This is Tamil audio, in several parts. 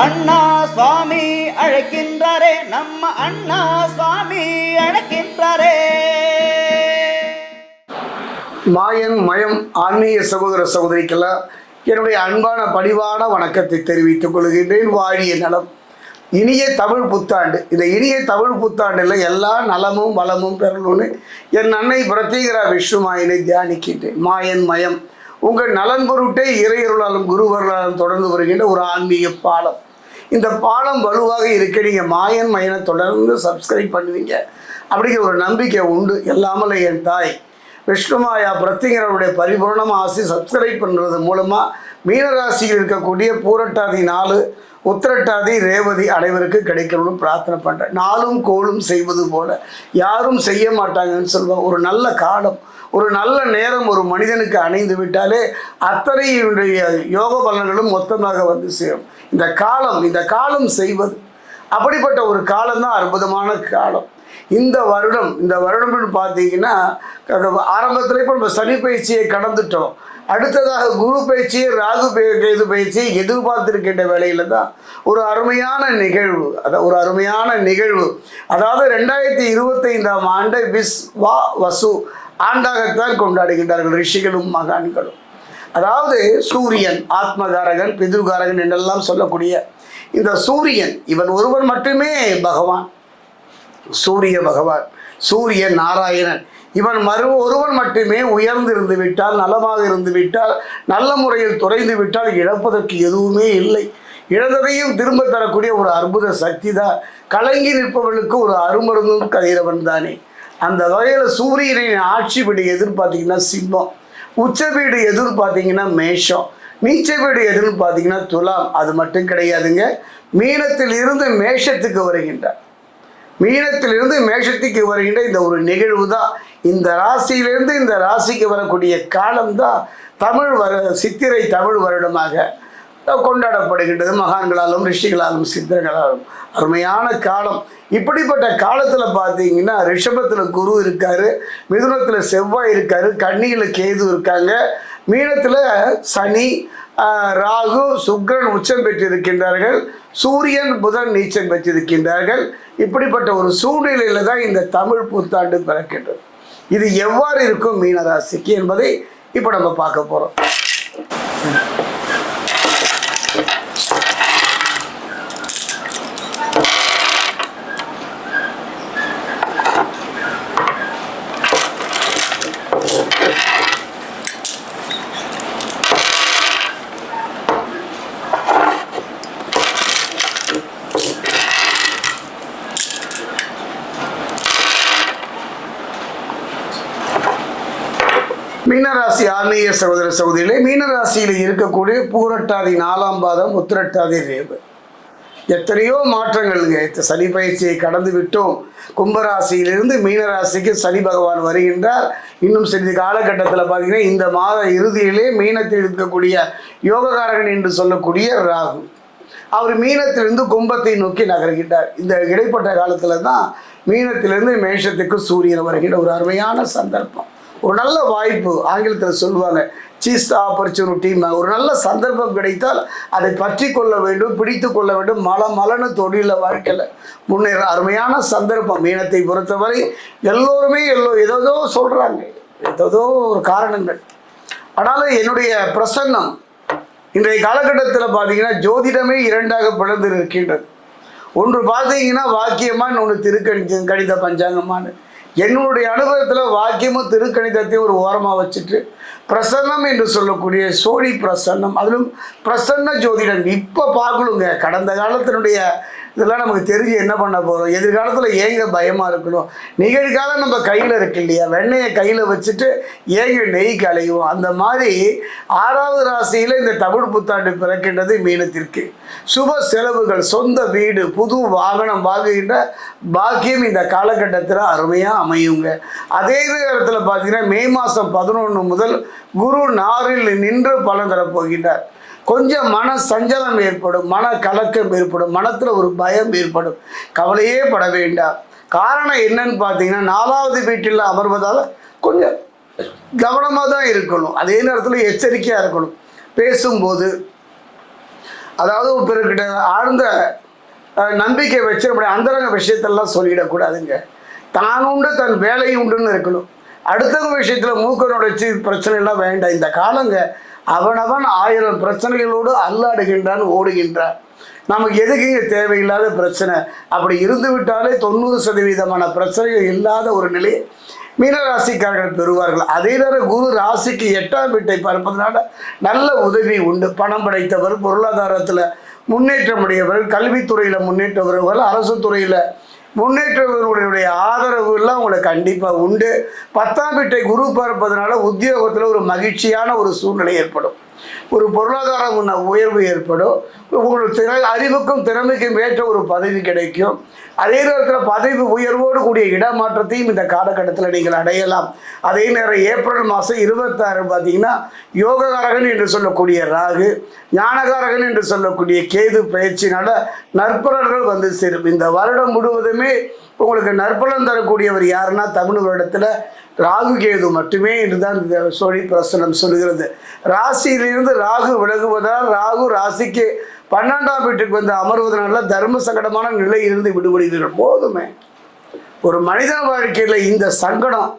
அண்ணா சுவாமி அழைக்கின்றாரே நம்ம அண்ணா சுவாமி அழைக்கின்றாரே. மாயன் மயம் ஆன்மீக சகோதர சகோதரிக்கெல்லாம் என்னுடைய அன்பான பணிவான வணக்கத்தை தெரிவித்துக் கொள்கின்றேன் வாழிய நலம். இனிய தமிழ் புத்தாண்டு. இந்த இனிய தமிழ் புத்தாண்டில் எல்லா நலமும் வளமும் பெறணும்னு என் அன்னை பிரத்யேகரா விஷ்ணுமாயனை தியானிக்கின்றேன். மாயன் மயம். உங்கள் நலன் பொருட்டே இறையருளாலும் குருவர்களாலும் தொடர்ந்து வருகின்ற ஒரு ஆன்மீக பாலம். இந்த பாலம் வலுவாக இருக்க நீங்கள் மாயன் மயனை தொடர்ந்து சப்ஸ்கிரைப் பண்ணுவீங்க. அப்படிங்கிற ஒரு நம்பிக்கை உண்டு. எல்லாமல என் தாய். விஷ்ணுமாயா பிரத்திங்கரனுடைய பரிபூர்ணம் ஆசி சப்ஸ்கிரைப் பண்ணுறது மூலமாக மீனராசியில் இருக்கக்கூடிய பூரட்டாதி நாலு உத்திரட்டாதி ரேவதி அனைவருக்கு கிடைக்கணும்னு பிரார்த்தனை பண்ணுறேன் நாளும் கோளும் செய்வது போல. யாரும் செய்ய மாட்டாங்கன்னு சொல்லுவோம். ஒரு நல்ல காலம் ஒரு நல்ல நேரம் ஒரு மனிதனுக்கு அணைந்து விட்டாலே அத்தனையுடைய யோக பலன்களும் மொத்தமாக வந்து சேரும். இந்த காலம் இந்த காலம் செய்வது. அப்படிப்பட்ட ஒரு காலம் தான் அற்புதமான காலம். இந்த வருடம் இந்த வருடம்னு பார்த்தீங்கன்னா ஆரம்பத்தில் இப்போ நம்ம சனி பயிற்சியை கடந்துட்டோம். அடுத்ததாக குரு பயிற்சி ராகு கேது பயிற்சி எதிர்பார்த்திருக்கின்ற வேலையில் தான் ஒரு அருமையான நிகழ்வு. அதான் ஒரு அருமையான நிகழ்வு. அதாவது ரெண்டாயிரத்தி இருபத்தைந்தாம் ஆண்டை விஸ் வா வசு ஆண்டாகத்தான் கொண்டாடுகின்றார்கள் ரிஷிகளும் மகான்களும். அதாவது சூரியன் ஆத்மகாரகன் பிதுகாரகன் என்றெல்லாம் சொல்லக்கூடிய இந்த சூரியன் இவன் ஒருவன் மட்டுமே பகவான். சூரிய பகவான் சூரியன் நாராயணன். இவன் மறு ஒருவன் மட்டுமே உயர்ந்திருந்து விட்டால் நலமாக இருந்து விட்டால் நல்ல முறையில் துறைந்து விட்டால் இழப்பதற்கு எதுவுமே இல்லை. இழந்ததையும் திரும்ப தரக்கூடிய ஒரு அற்புத சக்தி தான். கலங்கி நிற்பவர்களுக்கு ஒரு அருமருந்தும் கதிரவன் தானே. அந்த வகையில் சூரியனின் ஆட்சி வீடு எதிர்பார்த்தீங்கன்னா சிம்மம். உச்ச வீடு எதுன்னு பார்த்தீங்கன்னா மேஷம். நீச்ச வீடு எதுன்னு பார்த்தீங்கன்னா துலாம். அது மட்டும் கிடையாதுங்க. மீனத்தில் இருந்து மேஷத்துக்கு வருகின்றார் மீனத்திலிருந்து மேஷத்துக்கு வருகின்ற இந்த ஒரு நிகழ்வு தான். இந்த ராசியிலிருந்து இந்த ராசிக்கு வரக்கூடிய காலம்தான் தமிழ் வர சித்திரை தமிழ் வருடமாக. கொண்டாடப்படுகின்றது மகான்களாலும் ரிஷிகளாலும் சித்தர்களாலும். அருமையான காலம். இப்படிப்பட்ட காலத்தில் பார்த்தீங்கன்னா ரிஷபத்தில் குரு இருக்காரு மிதுனத்தில் செவ்வாய் இருக்காரு கன்னியில் கேது இருக்காங்க. மீனத்தில் சனி ராகு சுக்ரன் உச்சம் பெற்றிருக்கின்றார்கள். சூரியன் புதன் நீச்சம் பெற்றிருக்கின்றார்கள். இப்படிப்பட்ட ஒரு சூழ்நிலையில் தான் இந்த தமிழ் புத்தாண்டு பிறக்கின்றது. இது எவ்வாறு இருக்கும் மீனராசிக்கு என்பதை இப்போ நம்ம பார்க்க போகிறோம் மீனராசி ஆன்மீக சகோதர சகோதரிகளே மீனராசியில் இருக்கக்கூடிய பூரட்டாதி நாலாம் பாதம் உத்திரட்டாதி ரேவு எத்தனையோ மாற்றங்கள்ங்க. சனி பயிற்சியை கடந்து விட்டோம். கும்பராசியிலிருந்து மீனராசிக்கு சனி பகவான் வருகின்றார். இன்னும் சிறிது காலகட்டத்தில் பார்த்தீங்கன்னா இந்த மாத இறுதியிலே மீனத்தில் இருக்கக்கூடிய யோககாரகன் என்று சொல்லக்கூடிய ராகு. அவர் மீனத்திலிருந்து கும்பத்தை நோக்கி நகர்கின்றார். இந்த இடைப்பட்ட காலத்தில் தான் மீனத்திலிருந்து மேஷத்துக்கு சூரியன் வருகின்ற ஒரு அருமையான சந்தர்ப்பம். ஒரு நல்ல வாய்ப்பு ஆங்கிலத்தில் சொல்லுவாங்க. சீஸ் ஆப்பர்ச்சுனிட்டி ஒரு நல்ல சந்தர்ப்பம் கிடைத்தால் அதை பற்றி கொள்ள வேண்டும் பிடித்து கொள்ள வேண்டும். மல மலன தொழில வாழ்க்கையில் முன்னேற அருமையான சந்தர்ப்பம் மீனத்தை பொறுத்தவரை எல்லோருமே எல்லோ ஏதோ சொல்கிறாங்க ஏதோ ஒரு காரணங்கள். ஆனாலும் என்னுடைய பிரசன்னம் இன்றைய காலகட்டத்தில் பார்த்தீங்கன்னா ஜோதிடமே இரண்டாக பிளந்து இருக்கின்றது ஒன்று பார்த்தீங்கன்னா வாக்கியமாக ஒன்று திருக்கணி கணித பஞ்சாங்கமானு என்னுடைய அனுபவத்தில் வாக்கியமும் திருக்கணிதத்தையும் ஒரு ஓரமாக வச்சுட்டு பிரசன்னம் என்று சொல்லக்கூடிய சோழி பிரசன்னம் அதிலும் பிரசன்ன ஜோதிடம் இப்போ பார்க்கணுங்க கடந்த காலத்தினுடைய இதெல்லாம் நமக்கு தெரிஞ்சு என்ன பண்ண போகிறோம் எதிர்காலத்தில் ஏங்க பயமாக இருக்கணும்? நிகழ்காலம் நம்ம கையில் இருக்கு இல்லையா? வெண்ணெயை கையில் வச்சுட்டு ஏங்க நெய் கலையும் அந்த மாதிரி ஆறாவது ராசியில் இந்த தமிழ் புத்தாண்டு பிறக்கின்றது மீனத்திற்கு. சுப செலவுகள் சொந்த வீடு புது வாகனம் வாங்குகின்ற பாக்கியம் இந்த காலகட்டத்தில் அருமையாக அமையுங்க. அதே நேரத்தில் பார்த்தீங்கன்னா மே மாதம் பதினொன்று முதல் குரு நாரில் நின்று பலன் தரப்போகின்றார். கொஞ்சம் மன சஞ்சலம் ஏற்படும் மன கலக்கம் ஏற்படும் மனத்தில் ஒரு பயம் ஏற்படும். கவலையே பட வேண்டாம். காரணம் என்னன்னு பார்த்தீங்கன்னா நாலாவது வீட்டில் அமர்வதால் கொஞ்சம் கவனமாக தான் இருக்கணும். அதே நேரத்தில் எச்சரிக்கையாக இருக்கணும். பேசும்போது அதாவது பிறர்கிட்ட ஆழ்ந்த நம்பிக்கை வச்சு நம்முடைய அந்தரங்க விஷயத்தெல்லாம் சொல்லிடக்கூடாதுங்க. தான் உண்டு தன் வேலை உண்டுன்னு இருக்கணும். அடுத்தவங்க விஷயத்தில் மூக்க நுழைச்சி பிரச்சனை எல்லாம் வேண்டாம். இந்த காலங்க அவனவன் ஆயிரம் பிரச்சனைகளோடு அல்லாடுகின்றான் ஓடுகின்றான். நமக்கு எதுக்குங்க தேவையில்லாத பிரச்சனை? அப்படி இருந்து விட்டாலே தொண்ணூறு சதவீதமான பிரச்சனைகள் இல்லாத ஒரு நிலையை மீனராசிக்காரர்கள் பெறுவார்கள். அதே நேரம் குரு ராசிக்கு எட்டாம் வீட்டை பார்ப்பதனால நல்ல உதவி உண்டு. பணம் படைத்தவர் பொருளாதாரத்தில் முன்னேற்றமுடையவர் கல்வித்துறையில் முன்னேற்றவர்கள் அரசு துறையில் முன்னேற்றவர்களுடைய ஆதரவு எல்லாம் உங்களுக்கு கண்டிப்பாக உண்டு. பத்தாம் வீட்டை குரு பார்ப்பதனால உத்தியோகத்தில் ஒரு மகிழ்ச்சியான ஒரு சூழ்நிலை ஏற்படும். ஒரு பொருளாதார உன்ன உயர்வு ஏற்படும். உங்களுக்கு திற அறிவுக்கும் திறமைக்கும் ஏற்ற ஒரு பதவி கிடைக்கும். அதே நேரத்தில் பதவி உயர்வோடு கூடிய இடமாற்றத்தையும் இந்த காலகட்டத்தில் நீங்கள் அடையலாம். அதே நேரம் ஏப்ரல் மாதம் இருபத்தாறு பார்த்தீங்கன்னா யோககாரகன் என்று சொல்லக்கூடிய ராகு ஞானகாரகன் என்று சொல்லக்கூடிய கேது பயிற்சினால நற்பலன்கள் வந்து சேரும். இந்த வருடம் முழுவதுமே உங்களுக்கு நற்பலன் தரக்கூடியவர் யாருன்னா தமிழ் வருடத்தில் ராகு கேது மட்டுமே என்றுதான் இந்த சோழி பிரசனம் சொல்கிறது. ராசியிலிருந்து ராகு விலகுவதால் ராகு ராசிக்கு பன்னெண்டாம் வீட்டுக்கு வந்து அமர்வதனால தர்ம சங்கடமான நிலை இருந்து விடுபடுகிற போதுமே. ஒரு மனித வாழ்க்கையில் இந்த சங்கடம்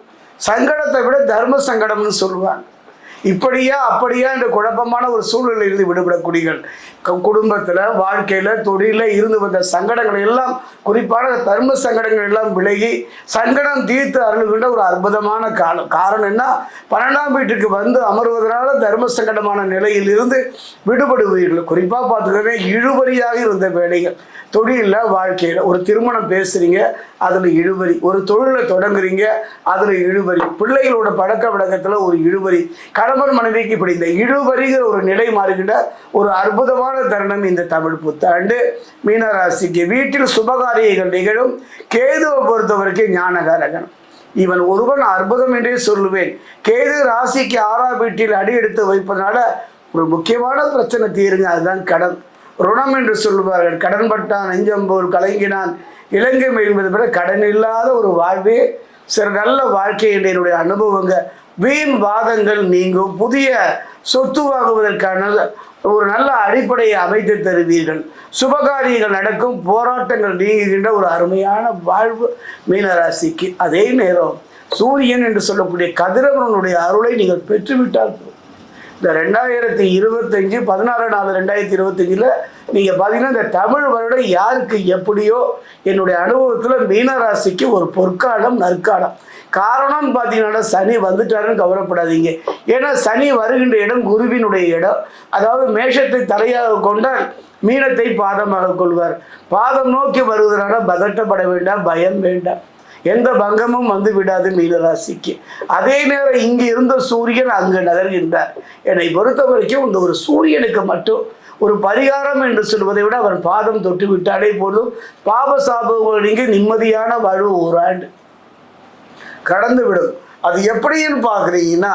சங்கடத்தை விட தர்ம சங்கடம்னு சொல்லுவாங்க. இப்படியா அப்படியா என்ற குழப்பமான ஒரு சூழ்நிலையிலிருந்து விடுபடக்கூடியவர்கள். குடும்பத்தில் வாழ்க்கையில் தொழிலில் இருந்து வந்த சங்கடங்கள் எல்லாம் குறிப்பான தர்ம சங்கடங்கள் எல்லாம் விலகி சங்கடம் தீர்த்து அருள்கின்ற ஒரு அற்புதமான காலம். காரணம் என்ன? பன்னெண்டாம் வீட்டுக்கு வந்து அமர்வதனால தர்ம சங்கடமான நிலையில் இருந்து விடுபடுவீர்கள். குறிப்பாக பார்த்துக்கோங்க இழுபறியாக இருந்த வேலைகள். தொழிலில் வாழ்க்கையில் ஒரு திருமணம் பேசுகிறீங்க அதில் இழுபறி. ஒரு தொழிலை தொடங்குறீங்க அதில் இழுபறி. பிள்ளைகளோட பழக்க வழக்கத்தில் ஒரு இழுபறி. கணவன் மனைவிக்கு இப்படி இந்த இழுபறிங்கிற ஒரு நிலை மாறுகின்ற ஒரு அற்புதமான தருணம் இந்த தமிழ் புத்தாண்டு. மீனராசிக்கு வீட்டில் சுபகாரியங்கள் நிகழும். கேதுவை பொறுத்த வரைக்கும் ஞானகாரகன். இவன் ஒருவன் அற்புதம் என்றே சொல்லுவேன். கேது ராசிக்கு ஆறாம் வீட்டில் அடி எடுத்து வைப்பதனால ஒரு முக்கியமான பிரச்சனை தீருங்க அதுதான் கடன். ருணம் என்று சொல்லுவார்கள். கடன் பட்டான் நெஞ்சம்போல் கலங்கினான். இலங்கை என்பது விட கடன் இல்லாத ஒரு வாழ்வே. சில நல்ல வாழ்க்கை என்னுடைய அனுபவங்க. வீண் வாதங்கள் நீங்கும். புதிய சொத்து வாங்குவதற்கான ஒரு நல்ல அடிப்படையை அமைத்து தருவீர்கள். சுபகாரியங்கள் நடக்கும். போராட்டங்கள் நீங்குகின்ற ஒரு அருமையான வாழ்வு மீனராசிக்கு. அதே நேரம் சூரியன் என்று சொல்லக்கூடிய கதிரவனுடைய அருளை நீங்கள் பெற்றுவிட்டால் இந்த ரெண்டாயிரத்தி இருபத்தஞ்சு பதினாறு நாலு ரெண்டாயிரத்தி இருபத்தஞ்சில் நீங்கள் பார்த்தீங்கன்னா இந்த தமிழ் வருடம் யாருக்கு எப்படியோ என்னுடைய அனுபவத்தில் மீனராசிக்கு ஒரு பொற்காலம் நற்காலம். காரணம்னு பார்த்தீங்கன்னா சனி வந்துட்டாருன்னு கவலைப்படாதீங்க. ஏன்னா சனி வருகின்ற இடம் குருவினுடைய இடம். அதாவது மேஷத்தை தலையாக கொண்டால் மீனத்தை பாதமாக கொள்வார். பாதம் நோக்கி வருவதனால பதட்டப்பட வேண்டாம் பயம் வேண்டாம். எந்த பங்கமும் வந்து விடாது மீனராசிக்கு அதே நேரம் இங்கு இருந்த சூரியன் அங்கு நகர்கின்றார். என்னை பொறுத்த வரைக்கும் இந்த ஒரு சூரியனுக்கு மட்டும் ஒரு பரிகாரம் என்று சொல்வதை விட அவன் பாதம் தொட்டு விட்டாலே போதும். பாப சாபங்கள் நீங்க நிம்மதியான வாழ்வு ஓராண்டு கடந்து விடும். அது எப்படின்னு பார்க்குறீங்கன்னா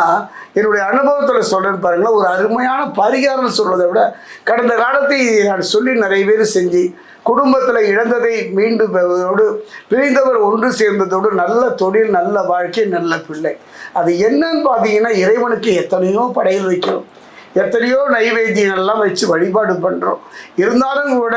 என்னுடைய அனுபவத்தில் சொல்கிறேன் பாருங்களேன் ஒரு அருமையான பரிகாரம் சொல்வதை விட கடந்த காலத்தை நான் சொல்லி நிறைய பேர் செஞ்சு குடும்பத்தில் இழந்ததை மீண்டும் பெறுவதோடு பிரிந்தவர் ஒன்று சேர்ந்ததோடு நல்ல தொழில் நல்ல வாழ்க்கை நல்ல பிள்ளை. அது என்னன்னு பார்த்தீங்கன்னா இறைவனுக்கு எத்தனையோ படையல் வைக்கிறோம். எத்தனையோ நைவேத்தியங்கள்லாம் வச்சு வழிபாடு பண்ணுறோம் இருந்தாலும் கூட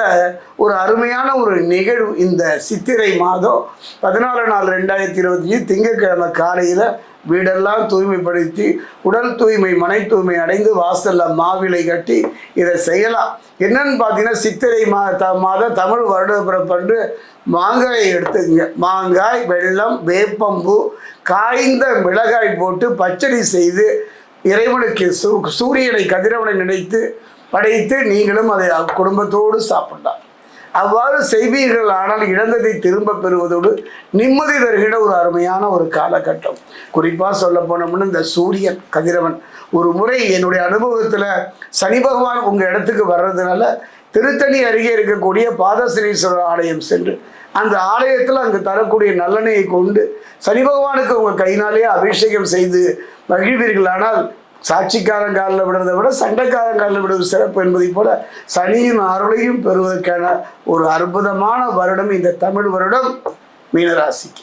ஒரு அருமையான ஒரு நிகழ்வு இந்த சித்திரை மாதம் பதினாலு நாள் ரெண்டாயிரத்தி இருபத்தஞ்சி திங்கட்கிழமை காலையில் வீடெல்லாம் தூய்மைப்படுத்தி உடல் தூய்மை மனை தூய்மை அடைந்து வாசலில் மாவிலை கட்டி இதை செய்யலாம். என்னன்னு பார்த்தீங்கன்னா சித்திரை மா த மாதம் தமிழ் வருடப்பிறப்பன்று மாங்காயை எடுத்துங்க மாங்காய் வெல்லம் வேப்பம்பூ காய்ந்த மிளகாய் போட்டு பச்சடி செய்து இறைவனுக்கு சூ சூரியனை கதிரவனை நினைத்து படைத்து நீங்களும் அதை குடும்பத்தோடு சாப்பிட்டார் அவ்வாறு செய்வீர்கள் ஆனால் இழந்ததை திரும்ப பெறுவதோடு நிம்மதி தருகிற ஒரு அருமையான ஒரு காலகட்டம். குறிப்பாக சொல்ல போனோம்னா இந்த சூரியன் கதிரவன் ஒரு முறை என்னுடைய அனுபவத்தில் சனி பகவான் உங்கள் இடத்துக்கு வர்றதுனால திருத்தணி அருகே இருக்கக்கூடிய பாதசிரீஸ்வரர் ஆலயம் சென்று அந்த ஆலயத்தில் அங்கு தரக்கூடிய நல்லெண்ணெயை கொண்டு சனி பகவானுக்கு உங்கள் கையினாலேயே அபிஷேகம் செய்து மகிழ்வீர்களானால் சாட்சிக்காரங்காலில் விடுறதை விட சண்டைக்காரங்காலில் விடுவது சிறப்பு என்பதை போல சனியின் அருளையும் பெறுவதற்கான ஒரு அற்புதமான வருடம் இந்த தமிழ் வருடம் மீனராசிக்கு.